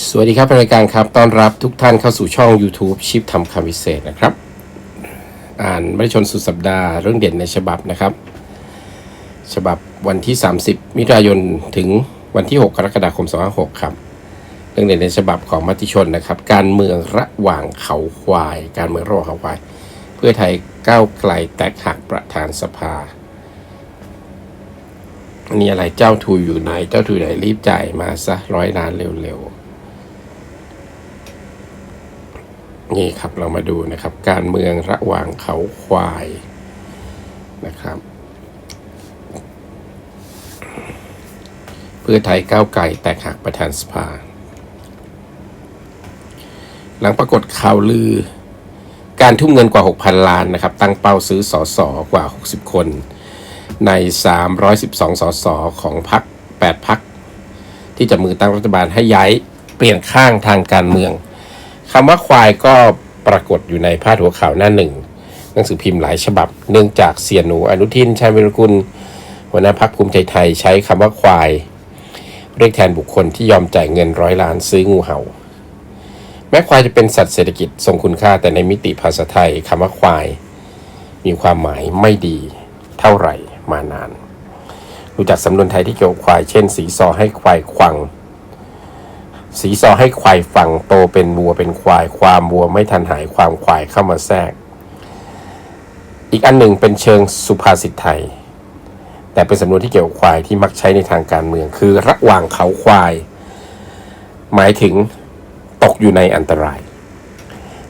สวัสดีครับรายการครับต้อนรับทุกท่านเข้าสู่ช่อง YouTube ชิปทำคำพิเศษนะครับ อ่านไม่ชนสุดสัปดาห์เรื่องเด่นในฉบับนะครับ ฉบับวันที่ 30 มิถุนายนถึงวันที่ 6 กรกฎาคม 256 ครับ เรื่องเด่นในฉบับของมติชนนะครับ การเมืองระหว่างเขาควาย การเมืองระหว่างเขาควาย เพื่อไทยก้าวไกลแตกหักประธานสภาอันนี้อะไรเจ้าทุยอยู่ไหน เจ้าทุยไหนรีบจ่ายมาซะร้อยล้านเร็วๆ นี่ครับเรามาดูนะครับ การเมืองระหว่างเขาควายนะครับ เพื่อไทยก้าวไกลแตกหักประธานสภา หลังปรากฏข่าวลือ การทุ่มเงินกว่า 6,000 ล้านนะครับ ตั้งเป้าซื้อสอสอกว่า 60 คน ใน 312สสอของพรรค8พรรคที่จะมือตั้งรัฐบาลให้ย้ายเปลี่ยนข้างทางการเมือง คำว่าควายก็ปรากฏอยู่ในพาดหัวข่าวหน้าหนึ่งหนังสือพิมพ์หลายฉบับ เนื่องจากเสียหนูอนุทินชัยวิรกุลหัวหน้าพรรคภูมิใจไทยใช้คำว่าควาย เรียกแทนบุคคลที่ยอมจ่ายเงินร้อยล้านซื้องูเห่า แม้ควายจะเป็นสัตว์เศรษฐกิจทรงคุณค่าแต่ในมิติภาษาไทยคำว่าควาย มีความหมายไม่ดีเท่าไหร่มานาน รู้จักสำนวนไทยที่เกี่ยวควาย เช่น สีซอให้ควายควัง สีซอให้ควายฟังโตเป็นวัวเป็นควาย ความวัวไม่ทันหายความควายเข้ามาแทรก อีกอันหนึ่งเป็นเชิงสุภาษิตไทย แต่เป็นสำนวนที่เกี่ยวกับควายที่มักใช้ในทางการเมือง คือระหว่างเขาควาย หมายถึงตกอยู่ในอันตราย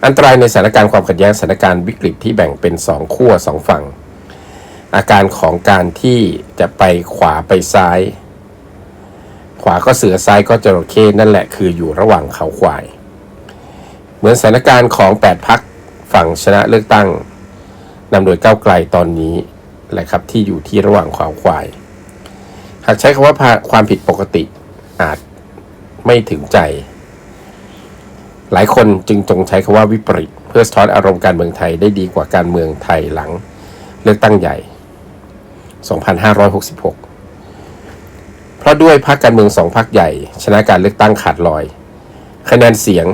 อันตรายในสถานการณ์ความขัดแย้งสถานการณ์วิกฤตที่แบ่งเป็นสองขั้วสองฝั่ง อาการของการที่จะไปขวาไปซ้ายาก็เสือซ้ายก็จระเข้นั่นแหละคืออยู่ระหว่างเขาควาย เหมือนสถานการณ์ของ 8พักฝั่งชนะเลือกตั้งนำโดยก้าวไกลตอนนี้แหละครับที่อยู่ที่ระหว่างเขาควาย หากใช้คำว่าความผิดปกติอาจไม่ถึงใจ หลายคนจึงจงใช้คำว่าวิปริต เพื่อสะท้อนอารมณ์การเมืองไทยได้ดีกว่าการเมืองไทยหลังเลือกตั้งใหญ่ 2566 เพราะด้วยพรรคการเมืองสองพรรคใหญ่ ชนะการเลือกตั้งขาดลอย คะแนนเสียง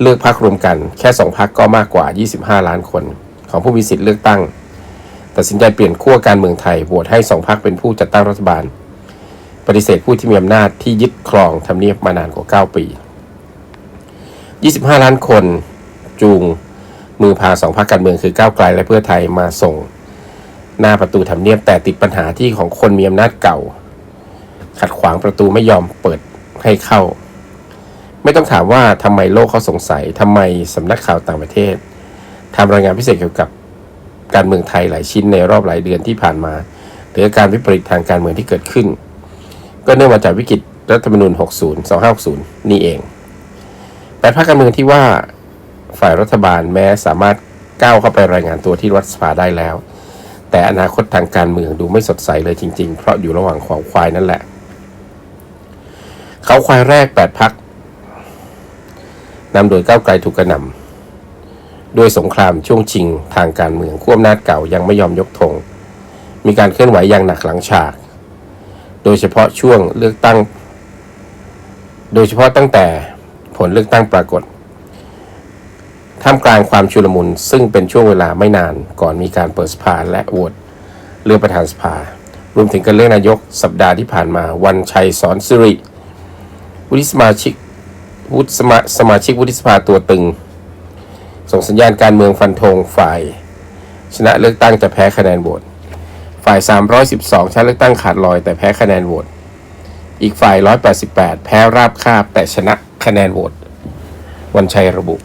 เลือกพรรครวมกัน แค่สองพรรคก็มากกว่า 25 ล้านคน ของผู้มีสิทธิ์เลือกตั้งตัดสินใจเปลี่ยนขั้วการเมืองไทยโหวตให้สองพรรคเป็นผู้จัดตั้งรัฐบาล ปฏิเสธผู้ที่มีอำนาจที่ยึดครองทำเนียบมานานกว่า 9 ปี 25 ล้านคนจูงมือพาสองพรรคการเมืองคือก้าวไกลและเพื่อไทยมาส่ง หน้าประตูทำเนียบแต่ติดปัญหาที่ของคนมีอำนาจเก่า ขัดขวางประตูไม่ยอมเปิดให้เข้า ไม่ต้องถามว่าทำไมโลกเขาสงสัยทำไมสำนักข่าวต่างประเทศทำรายงานพิเศษเกี่ยวกับการเมืองไทยหลายชิ้นในรอบหลายเดือนที่ผ่านมา หรือการวิปริตทางการเมืองที่เกิดขึ้น ก็เนื่องมาจากวิกฤตรัฐธรรมนูญ 60 2560 นี่เองแต่ภาคการเมืองที่ว่าฝ่ายรัฐบาลแม้สามารถก้าวเข้าไปรายงานตัวที่รัฐสภาได้แล้ว แต่อนาคตทางการเมืองดูไม่สดใสเลยจริงๆ เพราะอยู่ระหว่างขวาวควายนั่นแหละ เขาควายแรก 8พักนำโดยก้าวไกลถูกกระหน่ำด้วยสงครามช่วงชิงทางการเมืองขั้วอำนาจเก่ายังไม่ยอมยกธงมีการเคลื่อนไหวอย่างหนักหลังฉาก โดยเฉพาะช่วงเลือกตั้ง โดยเฉพาะตั้งแต่ผลเลือกตั้งปรากฏ ท่ามกลางความชุลมุนซึ่งเป็นช่วงเวลาไม่นานก่อนมีการเปิดสภาและโหวตเลือกประธานสภารวมถึงการเลือกนายกสัปดาห์ที่ผ่านมาวันชัยสอนสิริ วุฒิสมาชิกวุฒิสมาสมาชิกวุฒิสภาตัวตึง ส่งสัญญาณการเมืองฟันธงฝ่าย ชนะเลือกตั้งจะแพ้คะแนนโหวตฝ่าย 312ชนะเลือกตั้งขาดลอยแต่แพ้คะแนนโหวตอีกฝ่าย 188 แพ้ราบคาบแต่ชนะคะแนนโหวตวันชัยระบุ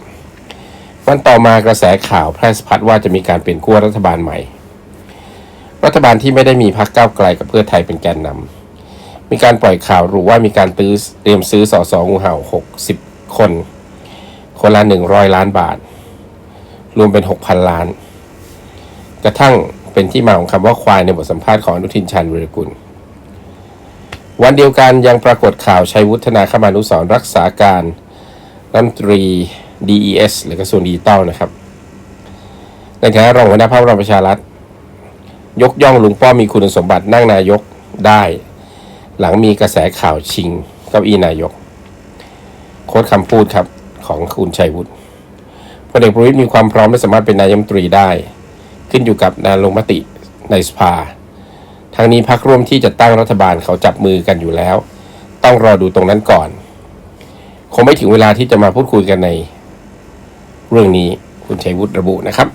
วันต่อมากระแสข่าวแพร่สะพัดว่าจะมีการเปลี่ยนขั้วรัฐบาลใหม่ รัฐบาลที่ไม่ได้มีพรรคก้าวไกลกับเพื่อไทยเป็นแกนนำ มีการปล่อยข่าวรู้ว่ามีการตื้อเตรียมซื้อสอสองูเห่า 60 คน คนละ 100 ล้านบาท รวมเป็น 6,000 ล้าน กระทั่งเป็นที่มาของคำว่าควายในบทสัมภาษณ์ของอนุทินชาญวิรกุล วันเดียวกันยังปรากฏข่าวชัยวุฒนาคมานุสรรักษาการรัฐมนตรี DES หรือกระทรวงดิจิตอลนะครับในฐานะรองหัวหน้าพรรคพลังประชารัฐ ยกย่องลุงป้อมมีคุณสมบัตินั่งนายกได้ หลังมีกระแสข่าวชิงเก้าอี้นายก โค้ดคำพูดครับของคุณชัยวุฒิพลเอกประวิตยมีความพร้อมและสามารถเป็นนายกรัฐมนตรีได้ ขึ้นอยู่กับการลงมติในสภา ทั้งนี้พักร่วมที่จะตั้งรัฐบาลเขาจับมือกันอยู่แล้ว ต้องรอดูตรงนั้นก่อน คงไม่ถึงเวลาที่จะมาพูดคุยกันใน เรื่องนี้คุณชัยวุฒิระบุนะครับ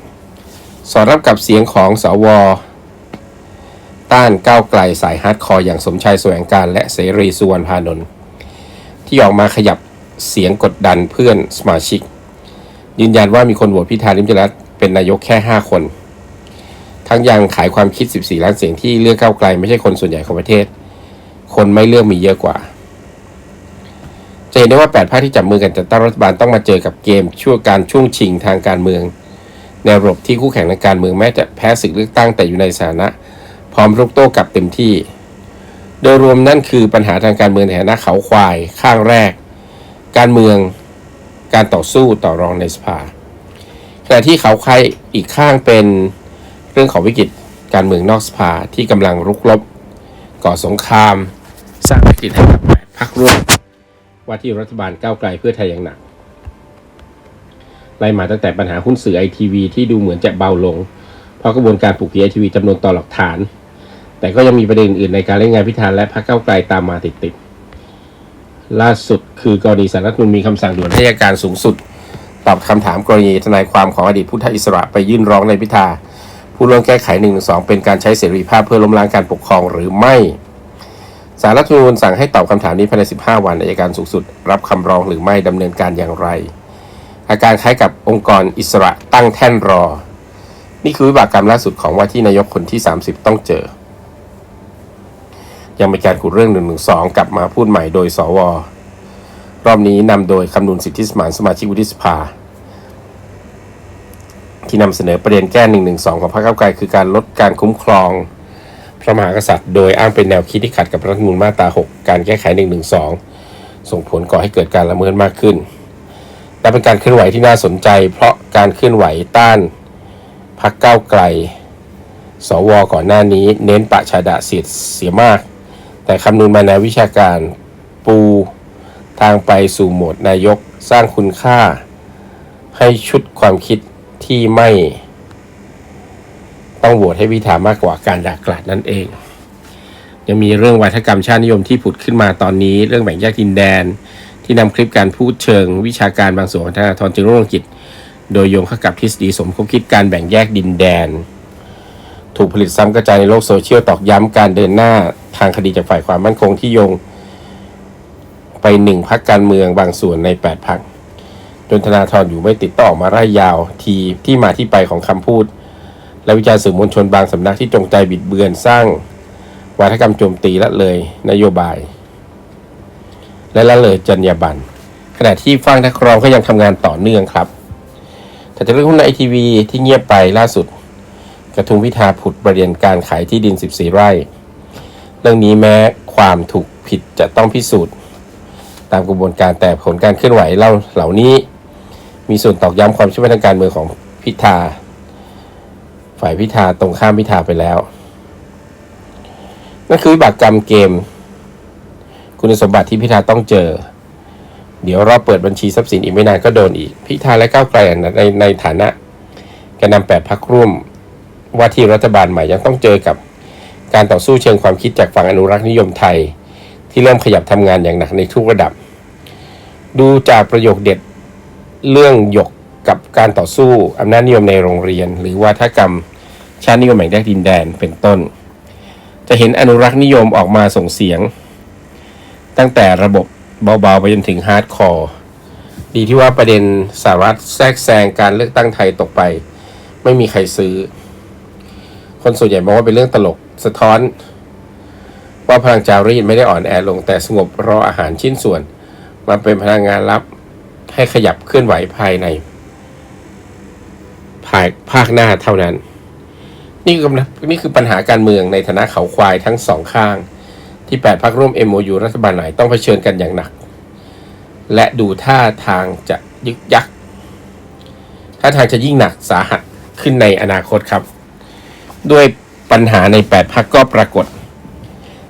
สอดรับกับเสียงของสอว ต้านก้าวไกลสายฮาร์ดคอร์อย่างสมชายแสวงการและเสรีสุวรรณพานนท์ที่ออกมาขยับเสียงกดดันเพื่อนสมาชิก ยืนยันว่ามีคนโหวตพิธาลิมจรัตเป็นนายกแค่ 5 คน ทั้งยังขายความคิด 14 ล้านเสียงที่เลือกก้าวไกลไม่ใช่คนส่วนใหญ่ของประเทศ คนไม่เลือกมีเยอะกว่า จะเห็นได้ว่า8ภาคที่จับมือกันจัดตั้งรัฐบาลต้องมาเจอกับเกมช่วงการช่วงชิงทางการเมือง ในระบบที่คู่แข่งทางการเมืองแม้จะแพ้ศึกเลือกตั้งแต่อยู่ในสถานะ พร้อมรุกโต้กลับเต็มที่ โดยรวมนั่นคือปัญหาทางการเมืองในฐานะเขาควายข้างแรก การเมืองการต่อสู้ต่อรองในสภาขณะที่เขาควายอีกข้างเป็นเรื่องของวิกฤตการเมืองนอกสภาที่กำลังรุกรบ ก่อสงคราม สร้างวิกฤตให้กับแปดพรรคร่วมว่าที่รัฐบาลก้าวไกลเพื่อไทยอย่างหนักไล่มาตั้งแต่ปัญหาหุ้นสื่อไอทีวีที่ดูเหมือนจะเบาลง เพราะกระบวนการปลูกผีไอทีวีจำนวนต่อหลักฐาน แต่ก็ยังมีประเด็นอื่นในการเล่นงานพิธานและพรรคก้าไกลตามมาติดๆ ล่าสุดคือกรณีสารรัฐมนูญมีคำสั่งด่วนให้อัยการสูงสุด ตอบคำถามกรณีทนายความของอดีตพุทธอิสระไปยื่นร้องในพิธาผู้ร่วมแก้ไข1นึเป็นการใช้เสรีภาพเพื่อล้มล้างการปกครองหรือไม่สารรัฐมนูญสั่งให้ตอบคำถามนี้ภายใน 15 วันอัยการสูงสุด รับคำร้องหรือไม่ดำเนินการอย่างไร อาการคล้ายกับองค์กรอิสระตั้งแท่นรอ นี่คือวิบากกรรมล่าสุดของว่าที่นายกคนที่ 30 ต้องเจอ ยังมีการขุดเรื่อง1นึกลับมาพูดใหม่โดยสว รอบนี้นำโดยคำนุนสิทธิสมานสมาชิกวุฒิสภา ที่นำเสนอประเด็นแก้1นึของพรรคก้าวไกลคือการลดการคุ้มครองพระมหากษัตริย์ โดยอ้างเป็นแนวคิดที่ขัดกับรัฐธรรมนูญมาตรา 6 การแก้ไข1นึส่งผลก่อให้เกิดการละเมิดมากขึ้น และเป็นการเคลื่อนไหวที่น่าสนใจ เพราะการเคลื่อนไหวต้านพรรคก้าวไกล สวก่อนหน้านี้ เน้นประชาดะเสียดเสียมาก แต่คำนูนมาในวิชาการปูทางไปสู่โหมดนายกสร้างคุณค่า ให้ชุดความคิดที่ไม่ ต้องโหวตให้พิธามากกว่าการด่ากราดนั่นเอง ยังมีเรื่องวัฒกรรมชาตินิยมที่ผุดขึ้นมาตอนนี้ เรื่องแบ่งแยกดินแดน ที่นำคลิปการพูดเชิง วิชาการบางส่วนของธนาธรจึงรุ่งเรืองกิจ โดยโยงเข้ากับทฤษฎีสมคบคิดการแบ่งแยกดินแดน ถูกผลิตซ้ำกระจายในโลกโซเชียลตอกย้ำการเดินหน้าทางคดีจากฝ่ายความมั่นคงที่โยง ไปหนึ่งพักการเมืองบางส่วนในแปดพักจนธนาธรอยู่ไม่ติดต่อมาไล่ยาวทีที่มาที่ไปของคำพูด และวิจารณ์สื่อมวลชนบางสำนักที่จงใจบิดเบือนสร้างวัฒกรรมโจมตีละเลยนโยบาย และละเลยจรรยาบรรณขณะที่ฟังนักร้องก็ยังทำงานต่อเนื่องครับแต่จากเรื่องหุ้นไอทีวีที่เงียบไปล่าสุด กระทุงพิธาผุดประเด็นการขายที่ดิน 14 ไร่ เรื่องนี้แม้ความถูกผิดจะต้องพิสูจน์ ตามกระบวนการแต่ผลการเคลื่อนไหวเล่าเหล่านี้ มีส่วนตอกย้ำความชื่อมั่นทางการเมืองของพิธา ฝ่ายพิธาตรงข้ามพิธาไปแล้ว นั่นคือวิบากกรรมเกม คุณสมบัติที่พิธาต้องเจอ เดี๋ยวรอบเปิดบัญชีทรัพย์สินอีกไม่นานก็โดนอีก พิธาและก้าวไกลในในฐานะแกนนำแปดพักร่วม ว่าที่รัฐบาลใหม่ยังต้องเจอกับการต่อสู้เชิงความคิดจากฝั่งอนุรักษ์นิยมไทย ที่เริ่มขยับทำงานอย่างหนักในทุกระดับ ดูจากประโยคเด็ดเรื่องหยกกับการต่อสู้อำนาจนิยมในโรงเรียน หรือว่าทกรรมชาตินิยมแห่งแดนดินแดนเป็นต้น จะเห็นอนุรักษ์นิยมออกมาส่งเสียง ตั้งแต่ระบบเบาๆไปจนถึงฮาร์ดคอร์ดีที่ว่าประเด็นสารัฐแทรกแซงการเลือกตั้งไทยตกไป ไม่มีใครซื้อ คนส่วนใหญ่มองว่าเป็นเรื่องตลกสะท้อน ว่าพลังจารีตไม่ได้อ่อนแอลงแต่สงบรออาหารชิ้นส่วนมาเป็นพลังงานลับให้ขยับเคลื่อนไหวภายใน ภาภาคหน้าเท่านั้น นี่คือนี่คือปัญหาการเมืองในฐานะเขาควายทั้งสองข้าง ที่แปดพักร่วม MOU รัฐบาลไหนต้องเผชิญกันอย่างหนัก และดูท่าทางจะยึกยักท่าทางจะยิ่งหนักสาหัสขึ้นในอนาคตครับ ด้วยปัญหาในแปดพักก็ปรากฏ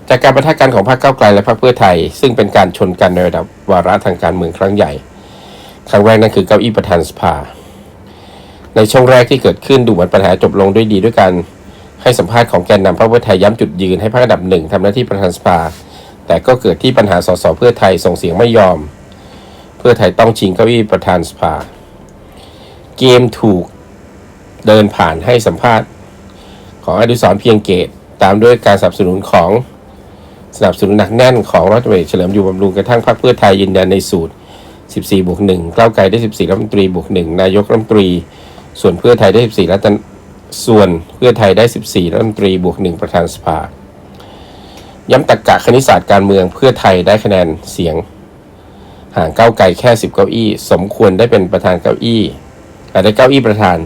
จากการประทะกันของพรรคก้าวไกลและพรรคเพื่อไทย ซึ่งเป็นการชนกันในระดับวาระทางการเมืองครั้งใหญ่ ครั้งแรกนั่นคือเก้าอี้ประธานสภา ในช่วงแรกที่เกิดขึ้นดูเหมือนปัญหาจบลงด้วยดีด้วยการให้สัมภาษณ์ของแกนนำพรรคเพื่อไทยย้ำจุดยืนให้พรรคอันดับหนึ่งทำหน้าที่ประธานสภา แต่ก็เกิดที่ปัญหาสสเพื่อไทยส่งเสียงไม่ยอม เพื่อไทยต้องชิงเก้าอี้ประธานสภา เกมถูกเดินผ่านให้สัมภาษณ์ ของอดิศรเพียงเกต ตามด้วยการสนับสนุนของสนับสนุนหนักแน่นของรัฐมนตรีเฉลิมอยู่บำรุงกระทั่งพรรคเพื่อไทยยืนยันในสูตร 14 บวก1ก้าวไกลได้ 14 รัฐมนตรีบวก1นายกรัฐมนตรี ส่วนเพื่อไทยได้ 14 รัฐส่วนเพื่อไทยได้ 14 รัฐมนตรีบวก 1 ประธานสภา ย้ำตรกกะคณิตศาสตร์การเมืองเพื่อไทยได้คะแนนเสียง ห่างก้าวไกลแค่ 10 เก้าอี้ สมควรได้เป็นประธานเก้าอี้แต่ได้เก้าอี้ประธาน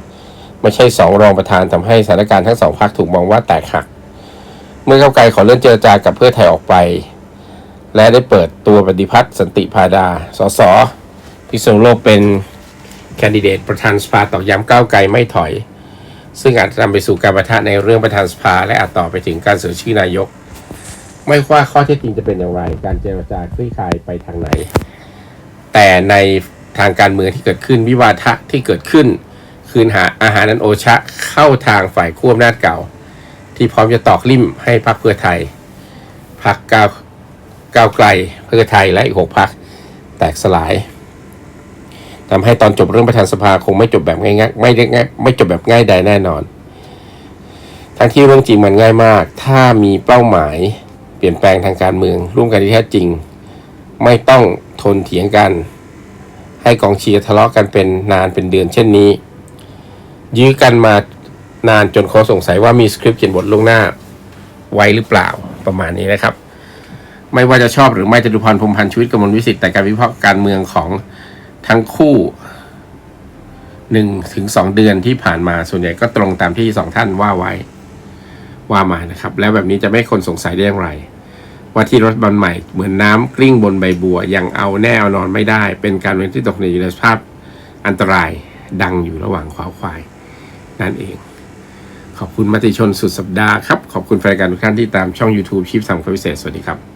ไม่ใช่สองรองประธานทำให้สถานการณ์ทั้งสองพรรคถูกมองว่าแตกหัก เมื่อก้าวไกลขอเลื่อนเจรจากับเพื่อไทยออกไป และได้เปิดตัวปฏิพัฒน์สันติพาดา สสพิษณุโลกเป็นแคนดิเดตประธานสภาตอกย้ำก้าวไกลไม่ถอย ซึ่งอาจจะนำไปสู่การประทะในเรื่องประธานสภา และอาจต่อไปถึงการเสนอชื่อนายก ไม่ว่าข้อเท็จจริงจะเป็นอย่างไร การเจรจาคลี่คลายไปทางไหน แต่ในทางการเมืองที่เกิดขึ้นวิวาทะที่เกิดขึ้น คืนหาอาหารนันโอชะเข้าทางฝ่ายขั้วอำนาจเก่า ที่พร้อมจะตอกลิ่มให้พรรคเพื่อไทยพรรคก้าวก้าวไกลเพื่อไทยและอีกหกพรรคแตกสลายทำให้ตอนจบเรื่องประธานสภาคงไม่จบแบบง่ายๆไม่ได้ง่ายไม่จบแบบง่ายใดแน่นอน ทั้งที่เรื่องจริงมันง่ายมาก ถ้ามีเป้าหมายเปลี่ยนแปลงทางการเมือง ร่วมกันที่แท้จริง ไม่ต้องทนเถียงกัน ให้กองเชียร์ทะเลาะกันเป็นนานเป็นเดือนเช่นนี้ ยื้อกันมานานจนเขาสงสัยว่ามีสคริปต์เขียนบทล่วงหน้าไว้หรือเปล่าประมาณนี้นะครับ ไม่ว่าจะชอบหรือไม่จตุพรพรมพันธ์ชีวิตกมลวิสิทธิ์แต่การวิพากษ์การเมืองของทั้งคู่หนึ่งถึงสองเดือนที่ผ่านมาส่วนใหญ่ก็ตรงตามที่สองท่านว่าไว้ว่ามานะครับ แล้วแบบนี้จะไม่คนสงสัยได้อย่างไร ว่าที่รถบันใหม่เหมือนน้ำกลิ้งบนใบบัว ยังเอาแน่เอานอนไม่ได้ เป็นการเมืองที่ตกในอยู่ในสภาพอันตรายดังอยู่ระหว่างขวาควาย นั่นเอง ขอบคุณมติชนสุดสัปดาห์ครับ ขอบคุณแฟนการทุกท่านที่ตามช่อง YouTube ชีพสัมคพิเศษ สวัสดีครับ